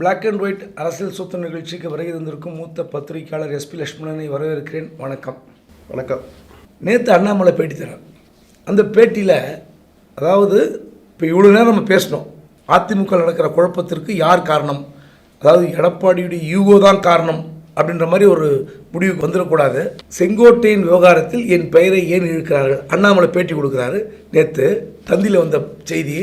Black and white அரசியல் சொத்து நிகழ்ச்சிக்கு வருகை தந்திருக்கும் மூத்த பத்திரிகையாளர் எஸ்பி லட்சுமணனை வரவேற்கிறேன். வணக்கம். வணக்கம். நேற்று அண்ணாமலை பேட்டி தரார். அந்த பேட்டியில் அதாவது இப்போ இவ்வளோ நேரம் நம்ம பேசினோம். அதிமுக நடக்கிற குழப்பத்திற்கு யார் காரணம்? அதாவது எடப்பாடியுடைய யூகோ தான் காரணம் அப்படின்ற மாதிரி ஒரு முடிவுக்கு வந்துடக்கூடாது. செங்கோட்டையின் விவகாரத்தில் என் பெயரை ஏன் இழுக்கிறார்கள்? அண்ணாமலை பேட்டி கொடுக்குறாரு. நேற்று தந்தியில் வந்த செய்தி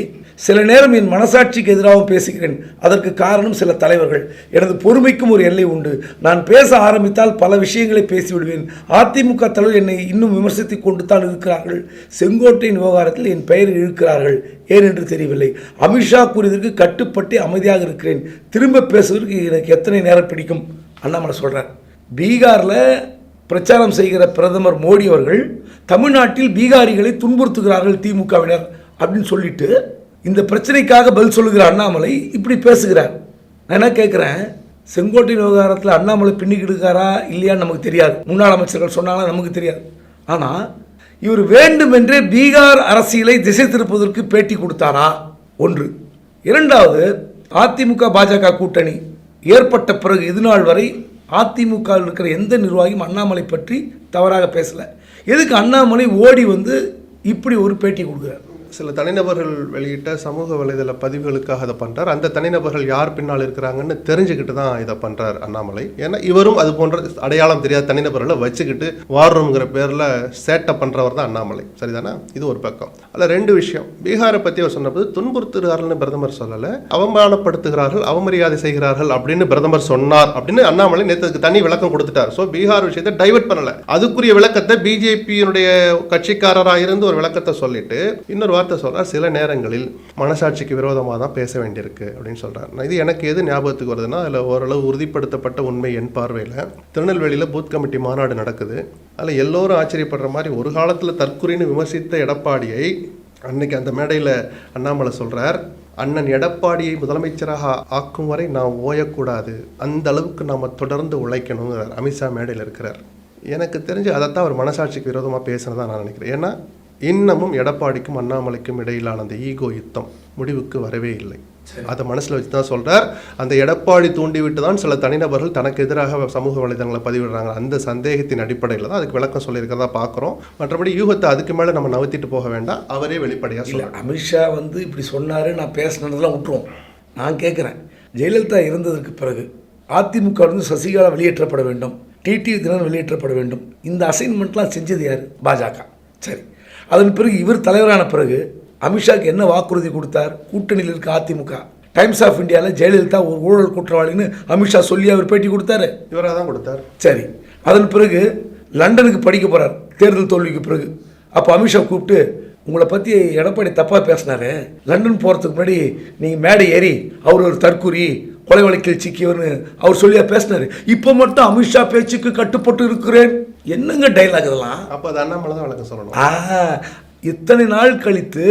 சில நேரம் என் மனசாட்சிக்கு எதிராகவும் பேசுகிறேன். அதற்கு காரணம் சில தலைவர்கள். எனது பொறுமைக்கும் ஒரு எல்லை உண்டு. நான் பேச ஆரம்பித்தால் பல விஷயங்களை பேசிவிடுவேன். அதிமுக தலைவர் என்னை இன்னும் விமர்சித்துக் கொண்டு தான் இருக்கிறார்கள். செங்கோட்டையின் விவகாரத்தில் என் பெயர் இழுக்கிறார்கள். ஏன் என்று தெரியவில்லை. அமித்ஷா கூறியதற்கு கட்டுப்பட்டு அமைதியாக இருக்கிறேன். திரும்ப பேசுவதற்கு எனக்கு எத்தனை நேரம் பிடிக்கும்? அண்ணாமலை சொல்கிறார் பீகாரில் பிரச்சாரம் செய்கிற பிரதமர் மோடி அவர்கள் தமிழ்நாட்டில் பீகாரிகளை துன்புறுத்துகிறார்கள் திமுகவினர் அப்படின்னு சொல்லிட்டு இந்த பிரச்சனைக்காக பதில் சொல்லுகிற அண்ணாமலை இப்படி பேசுகிறார். நான் என்ன கேட்குறேன்? செங்கோட்டை விவகாரத்தில் அண்ணாமலை பின்னிக்கிடுக்காரா இல்லையான்னு நமக்கு தெரியாது. முன்னாள் அமைச்சர்கள் சொன்னாலும் நமக்கு தெரியாது. ஆனால் இவர் வேண்டுமென்றே பீகார் அரசியலை திசை திருப்பதற்கு பேட்டி கொடுத்தாரா? ஒன்று. இரண்டாவது அதிமுக பாஜக கூட்டணி ஏற்பட்ட பிறகு இது நாள் வரை அதிமுகவில் இருக்கிற எந்த நிர்வாகியும் அண்ணாமலை பற்றி தவறாக பேசலை. எதுக்கு அண்ணாமலை ஓடி வந்து இப்படி ஒரு பேட்டி கொடுக்குறார்? சில தனிநபர்கள் வெளியிட்ட சமூக வலைதள பதிவுகளுக்காக அதை பண்றார். அந்த தனிநபர்கள் யார் பின்னால் இருக்கிறாங்கன்னு தெரிஞ்சுக்கிட்டு தான் இதை பண்ணுறார் அண்ணாமலை. ஏன்னா இவரும் அது போன்ற அடையாளம் தெரியாத தனிநபர்களை வச்சுக்கிட்டு வாடுறோங்கிற பேரில் பேர்ல சேட்டை பண்றவர் தான் அண்ணாமலை. சரிதானா? இது ஒரு பக்கம். அதில் ரெண்டு விஷயம். பீகாரை பத்தி அவர் சொன்னபோது துன்புறுத்துகிறார்கள்னு பிரதமர் சொல்லலை. அவமானப்படுத்துகிறார்கள் அவமரியாதை செய்கிறார்கள் அப்படின்னு பிரதமர் சொன்னார் அப்படின்னு அண்ணாமலை நேற்றுக்கு தனி விளக்கம் கொடுத்துட்டார். ஸோ பீகார் விஷயத்தை டைவர்ட் பண்ணல. அதுக்குரிய விளக்கத்தை பிஜேபியினுடைய கட்சிக்காரராக இருந்து ஒரு விளக்கத்தை சொல்லிட்டு இன்னொரு வார்த்தை சொல்கிறார் சில நேரங்களில் மனசாட்சிக்கு விரோதமாக தான் பேச வேண்டியிருக்கு அப்படின்னு சொல்கிறார் நான் இது எனக்கு எது ஞாபகத்துக்கு வருதுன்னா அதில் ஓரளவு உறுதிப்படுத்தப்பட்ட உண்மை என் பார்வையில். திருநெல்வேலியில் பூத் கமிட்டி மாநாடு நடக்குது. அதில் எல்லோரும் ஆச்சரியப்படுற மாதிரி ஒரு காலத்தில் தற்குறின்னு விமர்சித்த எடப்பாடியை அன்னைக்கு அந்த மேடையில் அண்ணாமலை சொல்கிறார் அண்ணன் எடப்பாடியை முதலமைச்சராக ஆக்கும் வரை நாம் ஓயக்கூடாது. அந்த அளவுக்கு நாம் தொடர்ந்து உழைக்கணுங்கிறார் அமித்ஷா மேடையில் இருக்கிறார். எனக்கு தெரிஞ்சு அதைத்தான் அவர் மனசாட்சிக்கு விரோதமாக பேசுனதான் நான் நினைக்கிறேன். ஏன்னா இன்னமும் எடப்பாடிக்கும் அண்ணாமலைக்கும் இடையிலான அந்த ஈகோ யுத்தம் முடிவுக்கு வரவே இல்லை. அதை மனசில் வச்சு தான் சொல்கிறார் அந்த எடப்பாடி தூண்டிவிட்டு தான் சில தனிநபர்கள் தனக்கு எதிராக சமூக வலைதளங்களை பதிவிடுறாங்க. அந்த சந்தேகத்தின் அடிப்படையில் தான் அதுக்கு விளக்கம் சொல்லியிருக்கிறதா பார்க்குறோம். மற்றபடி யூகத்தை அதுக்கு மேலே நம்ம நவத்திட்டு போக வேண்டாம். அவரே வெளிப்படையாக இல்லை அமித்ஷா வந்து இப்படி சொன்னார் நான் பேசினதெல்லாம் விட்டுருவோம். நான் கேட்குறேன் ஜெயலலிதா இருந்ததற்கு பிறகு அதிமுக இருந்து சசிகலா வெளியேற்றப்பட வேண்டும். டிடிவி தினன் வெளியேற்றப்பட வேண்டும். இந்த அசைன்மெண்ட்லாம் செஞ்சது யார்? பாஜக. சரி. அதன் பிறகு இவர் தலைவரான பிறகு அமித்ஷாக்கு என்ன வாக்குறுதி கொடுத்தார்? கூட்டணியில் இருக்க அதிமுக. டைம்ஸ் ஆஃப் இந்தியாவில் ஜெயலலிதா ஒரு ஊழல் குற்றவாளின்னு அமித்ஷா சொல்லி அவர் பேட்டி கொடுத்தாரு. இவராக தான் கொடுத்தார். சரி. அதன் பிறகு லண்டனுக்கு படிக்க போகிறார் தேர்தல் தோல்விக்கு பிறகு. அப்போ அமித்ஷா கூப்பிட்டு உங்களை பற்றி எடப்பாடி தப்பாக பேசினாரு. லண்டன் போகிறதுக்கு முன்னாடி நீங்கள் மேடை ஏறி அவர் ஒரு தற்குறி கொலை வழக்கில் சிக்கியவர்னு அவர் சொல்லியா பேசினாரு. இப்போ மட்டும் அமித்ஷா பேச்சுக்கு கட்டுப்பட்டு இருக்கிறேன். என்னங்க டைலாக் இதெல்லாம்? அப்போ அது அண்ணாமலை தான் விளக்கம் சொல்லணும். ஆ இத்தனை நாள் கழித்து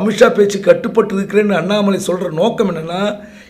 அமித்ஷா பேச்சு கட்டுப்பட்டு இருக்கிறேன்னு அண்ணாமலை சொல்ற நோக்கம் என்னன்னா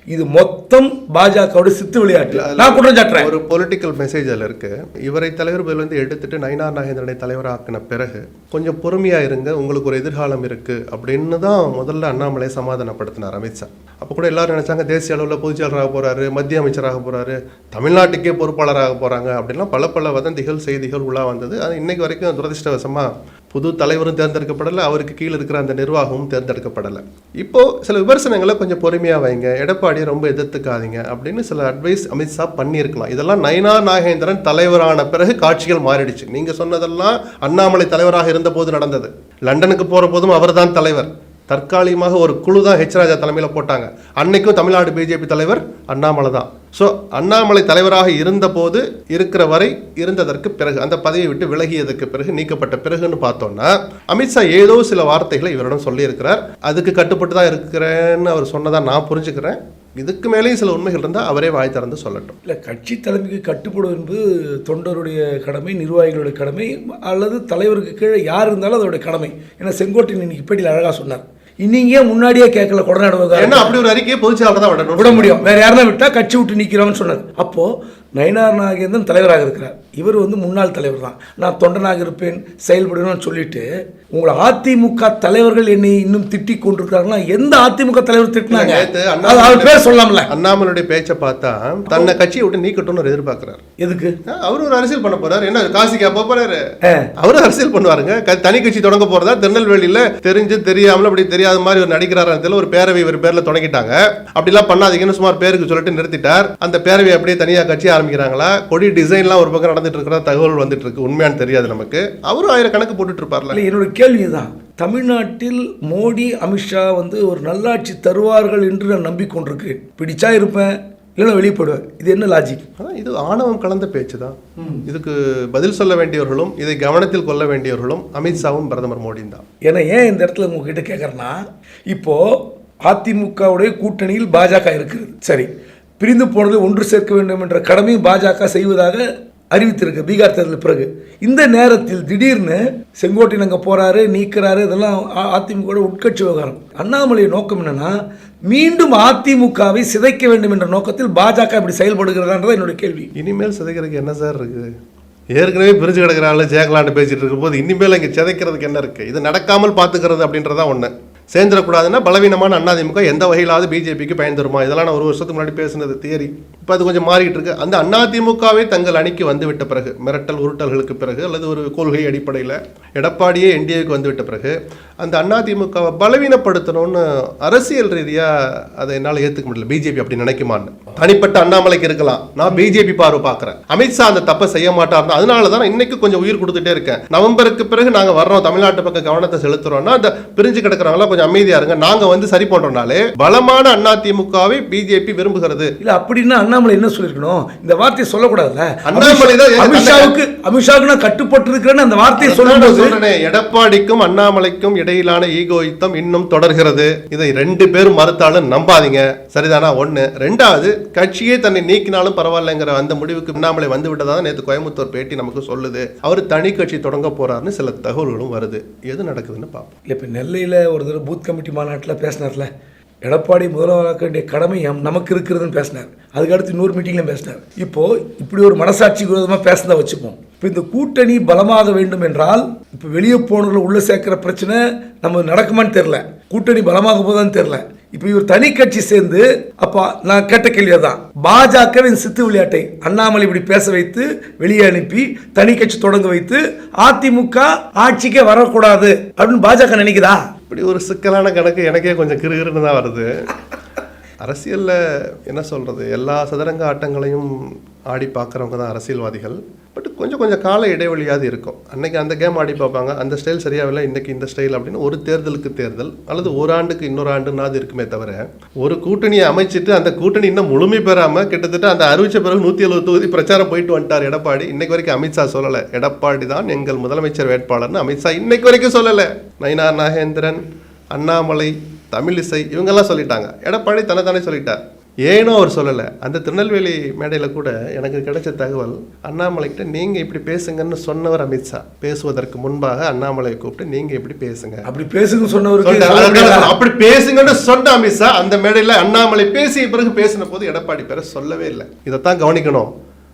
இது மொத்தம் பாஜகவோட சித்து விளையாட்டு. நான் குற்றம் சாட்டுறேன். ஒரு பொலிட்டிக்கல் மெசேஜ் அதில் இருக்கு. இவரை தலைவர் பதில் வந்து எடுத்துட்டு நயினார் நாகேந்திரனை தலைவராக்கின பிறகு கொஞ்சம் பொறுமையா இருங்க உங்களுக்கு ஒரு எதிர்காலம் இருக்கு அப்படின்னு தான் முதல்ல அண்ணாமலை சமாதானப்படுத்தினார் அமித்ஷா அப்போ கூட எல்லாரும் நினைச்சாங்க தேசிய அளவில் பொதுச்செயலராக போறாரு மத்திய அமைச்சராக போறாரு தமிழ்நாட்டுக்கே பொறுப்பாளராக போறாங்க அப்படின்லாம் பல பல வதந்திகள் செய்திகள் உலா வந்தது. அது இன்னைக்கு வரைக்கும் துரதிருஷ்டவசமா புது தலைவரும் தேர்ந்தெடுக்கப்படலை அவருக்கு கீழே இருக்கிற அந்த நிர்வாகமும் தேர்ந்தெடுக்கப்படலை. இப்போது சில விமர்சனங்களை கொஞ்சம் பொறுமையாக வைங்க எடப்பாடியை ரொம்ப எதிர்த்துக்காதீங்க அப்படின்னு சில அட்வைஸ் அமித்ஷா பண்ணியிருக்கலாம். இதெல்லாம் நயனா நாகேந்திரன் தலைவரான பிறகு காட்சிகள் மாறிடுச்சு. நீங்கள் சொன்னதெல்லாம் அண்ணாமலை தலைவராக இருந்தபோது நடந்தது. லண்டனுக்கு போகிற போதும் அவர்தான் தலைவர். தற்காலிகமாக ஒரு குழு தான் ஹெச் ராஜா தலைமையில் போட்டாங்க. அன்னைக்கும் தமிழ்நாடு பிஜேபி தலைவர் அண்ணாமலை தான். ஸோ அண்ணாமலை தலைவராக இருந்தபோது இருக்கிற வரை இருந்ததற்கு பிறகு அந்த பதவியை விட்டு விலகியதற்கு பிறகு நீக்கப்பட்ட பிறகுன்னு பார்த்தோம்னா அமித்ஷா ஏதோ சில வார்த்தைகளை இவரிடம் சொல்லியிருக்கிறார். அதுக்கு கட்டுப்பட்டு தான் இருக்கிறேன்னு அவர் சொன்னதாக நான் புரிஞ்சுக்கிறேன். இதுக்கு மேலேயும் சில உண்மைகள் இருந்தால் அவரே வாய் திறந்து சொல்லட்டும். இல்லை கட்சி தலைமைக்கு கட்டுப்படும் என்பது தொண்டருடைய கடமை நிர்வாகிகளுடைய கடமை அல்லது தலைவருக்கு கீழே யார் இருந்தாலும் அதோடைய கடமை. ஏன்னா செங்கோட்டையன் இன்னைக்கு பேட்டியில் அழகாக சொன்னார். ஏன் முன்னாடியே கேட்கல கொடநாடு ஏன்னா அப்படி ஒரு அறிக்கையை பொதுச்செயலாளர் தான் விடணும் விட முடியும். வேற யாருன்னா விட்டா கட்சி விட்டு நிக்கிறோம்னு சொன்னார் அப்போ நயினார் நாகேந்திரன் தலைவராக இருக்கிறார். இவர் வந்து முன்னாள் தலைவர் தான். நான் தொண்டனாக இருப்பேன் செயல்படுவேன்னு சொல்லிட்டு உங்களை அதிமுக தலைவர்கள் என்னை இன்னும் திட்டிக் கொண்டிருக்கிறார்களா எந்த அதிமுக தலைவர் திட்டினாங்க? அவர் பேர் சொல்லாமல. அண்ணாமலையுடைய பேச்சை பார்த்தா தன்னை கட்சியை விட்டு நீக்கட்டும்னு அவர் எதிர்பார்க்கிறார். எதுக்கு? அவரு ஒரு அரசியல் பண்ண போறாரு. என்ன காசிக்கு அப்ப போறாரு? ஆ. அவரும் அரசியல் பண்ணுவாருங்க. தனி கட்சி தொடங்க போறதா? திருநெல்வேலியில தெரிஞ்சு தெரியாமல அப்படி தெரியாத மாதிரி ஒரு நடிக்கிறாரத்தில் ஒரு பேரவை இவர் பேர்ல தொடங்கிட்டாங்க. அப்படிலாம் பண்ணாதீங்கன்னு சுமார் பேருக்கு சொல்லிட்டு நிறுத்திட்டார். அந்த பேரவை அப்படியே தனியா கட்சி ஆரம்பிக்கிறாங்களா? கொடி டிசைன்லாம் ஒரு பக்கம் நடந்துட்டு இருக்கிற தகவல் வந்துட்டு இருக்கு. உண்மையானு தெரியாது நமக்கு. அவரும் ஆயிரக்கணக்கு போட்டுட்டு இருப்பார்ல என்னோட கேள்வி தான் தமிழ்நாட்டில் மோடி அமித்ஷா வந்து ஒரு நல்லாட்சி தருவார்கள் என்று நான் நம்பிக்கொண்டிருக்கிறேன். பிடிச்சா இருப்பேன். இல்லைன்னா வெளியே போயிடுவேன் இது என்ன லாஜிக் அதான் இது ஆணவம் கலந்த பேச்சு தான் இதுக்கு பதில் சொல்ல வேண்டியவர்களும் இதை கவனத்தில் கொள்ள வேண்டியவர்களும் அமித்ஷாவும் பிரதமர் மோடியும் தான். ஏன்னா ஏன் இந்த இடத்துல உங்ககிட்ட கேட்குறேன்னா இப்போது அதிமுகவுடைய கூட்டணியில் பாஜக இருக்குது சரி பிரிந்து போனதை ஒன்று சேர்க்க வேண்டும் என்ற கடமையும் பாஜக செய்வதாக அறிவித்திருக்கு. பீகார் தேர்தல் பிறகு. இந்த நேரத்தில் திடீர்னு செங்கோட்டையன் அங்கே போகிறாரு நீக்கிறாரு இதெல்லாம் அதிமுக உட்கட்சி விவகாரம். அண்ணாமலை நோக்கம் என்னன்னா மீண்டும் அதிமுகவை சிதைக்க வேண்டும் என்ற நோக்கத்தில் பாஜக இப்படி செயல்படுகிறதான்றது என்னோட கேள்வி. இனிமேல் சிதைக்கிறதுக்கு என்ன சார் இருக்கு? ஏற்கனவே பிரிஞ்சு கிடக்கிற ஜெயகலான்னு பேசிகிட்டு இருக்கும்போது இனிமேல் இங்கே சிதைக்கிறதுக்கு என்ன இருக்கு? இது நடக்காமல் பார்த்துக்கிறது அப்படின்றதா ஒன்று சேர்ந்துடக்கூடாதுன்னா பலவீனமான அதிமுக எந்த வகையிலாவது பிஜேபிக்கு பயன் தருமா? இதெல்லாம் நான் ஒரு வருஷத்துக்கு முன்னாடி பேசினது தியரி இப்போ அது கொஞ்சம் மாறிட்டு இருக்கு. அந்த அதிமுகவே தங்கள் அணிக்கு வந்து விட்ட பிறகு மிரட்டல் உருட்டல்களுக்கு பிறகு அல்லது ஒரு கொள்கை அடிப்படையில் எடப்பாடியே என்டிஏக்கு வந்து விட்ட பிறகு அந்த அதிமுகவை பலவீனப்படுத்தணும்னு அரசியல் ரீதியாக அதை என்னால் ஏற்றுக்க முடியல. பிஜேபி அப்படி நினைக்குமான்னு. தனிப்பட்ட அண்ணாமலைக்கு இருக்கலாம். நான் பிஜேபி பார்வை பார்க்குறேன். அமித்ஷா அந்த தப்பை செய்ய மாட்டார் அதனால தான் இன்னைக்கு கொஞ்சம் உயிர் கொடுத்துட்டே இருக்கேன். நவம்பருக்கு பிறகு நாங்கள் வர்றோம். தமிழ்நாட்டு பக்கம் கவனத்தை செலுத்துறோம்னா அந்த பிரிஞ்சு கிடக்கிறவங்களாம் கொஞ்சம் அமைதியா இருங்க. நாங்க வந்து சரி பண்றோம்னாலே பலமான அதிமுகவை பிஜேபி விரும்புகிறது. இல்ல அப்படின்னா அண்ணாமலை என்ன சொல்லிருக்கணும் இந்த வார்த்தையை சொல்லக்கூடாதுல்ல. அண்ணாமலை தான் அமித்ஷாவுக்கு அமித்ஷாவுக்கு நான் கட்டுப்பட்டு இருக்கிறேன்னு அந்த வார்த்தையை சொல்லும்போது எடப்பாடிக்கும் அண்ணாமலைக்கும் இடையிலான ஈகோ யுத்தம் இன்னும் தொடர்கிறது. இதை ரெண்டு பேரும் மறுத்தாலும் நம்பாதீங்க. சரிதானா? ஒண்ணு. ரெண்டாவது கட்சியே தன்னை நீக்கினாலும் பரவாயில்லைங்கிற அந்த முடிவுக்கு அண்ணாமலை வந்து விட்டதா நேற்று கோயம்புத்தூர் பேட்டி நமக்கு சொல்லுது. அவர் தனி கட்சி தொடங்க போறாருன்னு சில தகவல்களும் வருது. எது நடக்குதுன்னு பார்ப்போம் இல்லை இப்போ நெல்லையில் ஒரு தடவை பூத் கமிட்டி மாநாட்டில் பேசினார்ல. எடப்பாடி முதல்வராக்க வேண்டிய கடமை நமக்கு இருக்கிறதுன்னு பேசினார். அதுக்கு அடுத்து இன்னொரு மீட்டிங்லையும் பேசினார். இப்போது இப்படி ஒரு மனசாட்சி விரோதமாக பேசினா வச்சுப்போம். இப்போ இந்த கூட்டணி பலமாக வேண்டும் என்றால் இப்போ வெளியே போனவர்களை உள்ளே சேர்க்குற பிரச்சனை நம்ம நடக்குமான்னு தெரில கூட்டணி பலமாக போதான்னு தெரில இப்போ இவர் தனி கட்சி சேர்ந்து அப்போ நான் கேட்ட கேள்வி தான் பாஜகவின் சித்து விளையாட்டை அண்ணாமலை இப்படி பேச வைத்து வெளியே அனுப்பி தனி கட்சி தொடங்க வைத்து அதிமுக ஆட்சிக்கே வரக்கூடாது அப்படின்னு பாஜக நினைக்குதா? இப்படி ஒரு சிக்கலான கணக்கு எனக்கே கொஞ்சம் கிருகிருன்னு தான் வருது. அரசியலில் என்ன சொல்கிறது எல்லா சதுரங்க ஆட்டங்களையும் ஆடி பார்க்குறவங்க தான் அரசியல்வாதிகள். பட் கொஞ்சம் கொஞ்சம் கால இடைவெளியாவது இருக்கும். அன்னைக்கு அந்த கேம் ஆடி பார்ப்பாங்க. அந்த ஸ்டைல் சரியாக இல்லை இன்றைக்கி இந்த ஸ்டைல் அப்படின்னு ஒரு தேர்தலுக்கு தேர்தல் அல்லது ஒரு ஆண்டுக்கு இன்னொரு ஆண்டுனாது இருக்குமே தவிர ஒரு கூட்டணியை அமைச்சிட்டு அந்த கூட்டணி இன்னும் முழுமை பெறாமல் கிட்டத்தட்ட அந்த அறிவிச்ச பிறகு நூற்றி எழுபது தொகுதி பிரச்சாரம் போயிட்டு வந்துட்டார் எடப்பாடி. இன்னைக்கு வரைக்கும் அமித்ஷா சொல்லலை. எடப்பாடி தான் எங்கள் முதலமைச்சர் வேட்பாளர்னு அமித்ஷா இன்னைக்கு வரைக்கும் சொல்லலை. நயினார் நாகேந்திரன் அண்ணாமலை தமிழிசை இவங்கெல்லாம் சொல்லிட்டாங்க. எடப்பாடி தன்னை தானே சொல்லிட்டார். ஏனோ அவர் சொல்லலை. அந்த திருநெல்வேலி மேடையில் கூட எனக்கு கிடைச்ச தகவல் அண்ணாமலைக்கிட்ட நீங்கள் இப்படி பேசுங்கன்னு சொன்னவர் அமித்ஷா பேசுவதற்கு முன்பாக அண்ணாமலையை கூப்பிட்டு நீங்கள் இப்படி பேசுங்க. அப்படி அதுதான் முடியாதா? அப்படி பேசுங்கன்னு சொன்ன அமித்ஷா அந்த மேடையில் அண்ணாமலை பேசிய பிறகு பேசின போது எடப்பாடி பேரை சொல்லவே இல்லை. இதைத்தான் கவனிக்கணும்.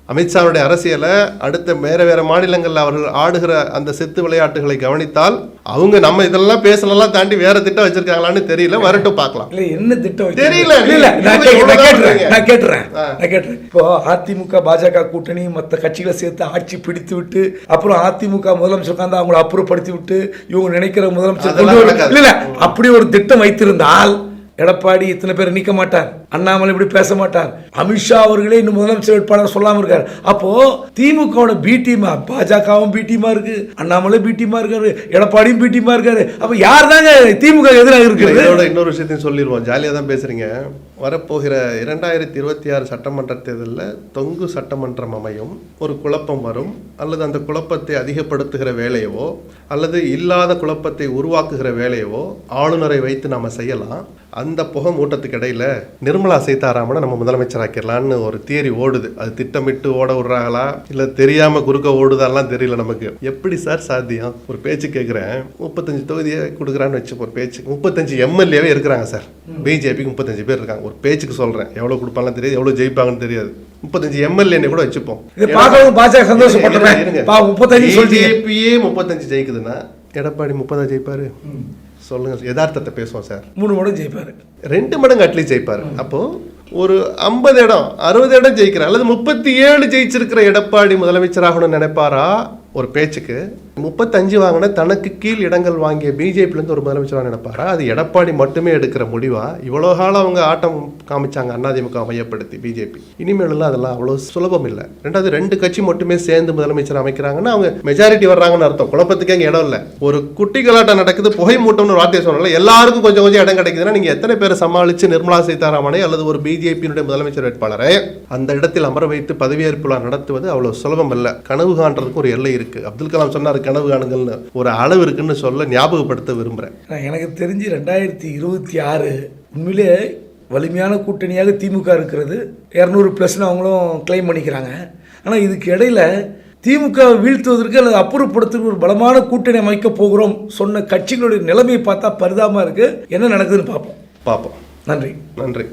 அமித்ஷாவுடைய அரசியலை அடுத்த வேற வேற மாநிலங்களில் அவர்கள் ஆடுகிற அந்த சித்து விளையாட்டுகளை கவனித்தால் அவங்க நம்ம இதெல்லாம் பேசலாம் தாண்டி வேற திட்டம் வச்சிருக்காங்களான்னு தெரியல வரட்டும் பார்க்கலாம் இல்ல என்ன திட்டம்? தெரியல. இல்ல, நான் நீங்க கேட்கிறேன், நான். நான் கேட்கிறேன். இப்போ அதிமுக பாஜக கூட்டணி மற்ற கட்சிகளை சேர்த்து ஆட்சி பிடித்து விட்டு அப்புறம் அதிமுக முதலமைச்சர் உட்கார்ந்து அவங்களை அப்புறப்படுத்தி விட்டு இவங்க நினைக்கிற முதலமைச்சர் இல்ல, அப்படி ஒரு திட்டம் வைத்திருந்தால் எடப்பாடி இத்தனை பேர் நீக்க மாட்டார் அண்ணாமலை இப்படி பேச மாட்டார் அமித்ஷா அவர்களே இன்னும் முதலமைச்சர் வேட்பாளர் சொல்லாம இருக்காரு. அப்போ திமுகவோட பி டீமா பாஜகவும் பி டீமா இருக்கு. அண்ணாமலை பி டீமா இருக்காரு. எடப்பாடியும் பி டீமா இருக்காரு. அப்ப யார் தாங்க திமுக எதிராக இருக்கிறது? இதோட இன்னொரு விஷயத்தையும் சொல்லிடுவோம். ஜாலியாக தான் பேசுறீங்க. வரப்போகிற இரண்டாயிரத்தி இருபத்தி ஆறு சட்டமன்ற தேர்தலில் தொங்கு சட்டமன்றம் அமையும். ஒரு குழப்பம் வரும். அல்லது அந்த குழப்பத்தை அதிகப்படுத்துகிற வேலையவோ அல்லது இல்லாத குழப்பத்தை உருவாக்குகிற வேலையவோ ஆளுநரை வைத்து நாம செய்யலாம். அந்த புகை மூட்டத்துக்கு இடையில நிர்மலா நிர்மலா சீதாராமனை நம்ம முதலமைச்சராக்கிடலான்னு ஒரு தியரி ஓடுது. அது திட்டமிட்டு ஓட விடுறாங்களா? இல்ல தெரியாம குறுக்க ஓடுதாலாம் தெரியல நமக்கு. எப்படி சார் சாத்தியம்? ஒரு பேச்சு கேட்குறேன் முப்பத்தஞ்சு தொகுதியை கொடுக்குறான்னு வச்சு ஒரு பேச்சு. முப்பத்தஞ்சு எம்எல்ஏவே இருக்கிறாங்க சார். பிஜேபிக்கு முப்பத்தஞ்சு பேர் இருக்காங்க. ஒரு பேச்சுக்கு சொல்றேன். எவ்வளவு கொடுப்பாங்கன்னு தெரியாது எவ்வளவு ஜெயிப்பாங்கன்னு தெரியாது. முப்பத்தஞ்சு எம்எல்ஏ கூட வச்சுப்போம். இது பார்க்கவும் பாஜக சந்தோஷப்பட்டுமே. இருங்க, இருங்க. பா, 35 சொல்லிட்டீங்க. பிஜேபியே முப்பத்தஞ்சு ஜெயிக்குதுன்னா எடப்பாடி முப்பதா ஜெயிப்பாரு? சொல்லுங்க. யதார்த்தத்தை பேசுவோம் சார். மூணு மடங்கு ஜெயிப்பாரு. ரெண்டு மடங்கு அட்லீஸ்ட் ஜெயிப்பாரு. அப்போ ஒரு ஐம்பது இடம் அறுபது இடம் ஜெயிக்கிற அல்லது முப்பத்தி ஏழு ஜெயிச்சிருக்கிற எடப்பாடி முதலமைச்சராகணும்னு நினைப்பாரா? ஒரு பேச்சுக்கு. முப்பத்தஞ்சு வாங்கின தனக்கு கீழ் இடங்கள் வாங்கிய பிஜேபிலேருந்து ஒரு முதலமைச்சராக நினைப்பாரா? அது எடப்பாடி மட்டுமே எடுக்கிற முடிவா? இவ்வளோ காலம் அவங்க ஆட்டம் காமிச்சாங்க அதிமுக மையப்படுத்தி பிஜேபி. இனிமேலாம் அதெல்லாம் அவ்வளோ சுலபம் இல்லை. ரெண்டாவது ரெண்டு கட்சி மட்டுமே சேர்ந்து முதலமைச்சர் அமைக்கிறாங்கன்னா அவங்க மெஜாரிட்டி வர்றாங்கன்னு அர்த்தம். குழப்பத்துக்கு அங்கே இடம் இல்லை. ஒரு குட்டி கலாட்டம் நடக்குது புகை மூட்டம்னு ஒரு வார்த்தையை சொன்னால எல்லாருக்கும் கொஞ்சம் கொஞ்சம் இடம் கிடைக்குதுன்னா நீங்கள் எத்தனை பேரை சமாளித்து நிர்மலா சீதாராமனை அல்லது ஒரு பிஜேபியினுடைய முதலமைச்சர் வேட்பாளரை அந்த இடத்தில் அமர வைத்து பதவியேற்பு நடத்துவது அவ்வளோ சுலபம் இல்லை. கனவு காண்றதுக்கு ஒரு எல்லை இருக்குது அப்துல் கலாம் சொன்னார் கனவு காணுங்கள்னு ஒரு அளவு இருக்குன்னு சொல்ல ஞாபகப்படுத்த விரும்புறேன். நான் எனக்கு தெரிஞ்சு ரெண்டாயிரத்தி இருபத்தி ஆறு உண்மையிலே வலிமையான கூட்டணியாக திமுக இருக்கிறது. இரநூறு ப்ளஸ்னு அவங்களும் கிளைம் பண்ணிக்கிறாங்க. ஆனால் இதுக்கு இடையில திமுக வீழ்த்துவதற்கு அல்லது அப்புறப்படுத்துவதற்கு ஒரு பலமான கூட்டணி அமைக்க போகிறோம் சொன்ன கட்சிகளுடைய நிலைமையை பார்த்தா பரிதாபமாக இருக்குது என்ன நடக்குதுன்னு பார்ப்போம். பார்ப்போம். நன்றி. நன்றி.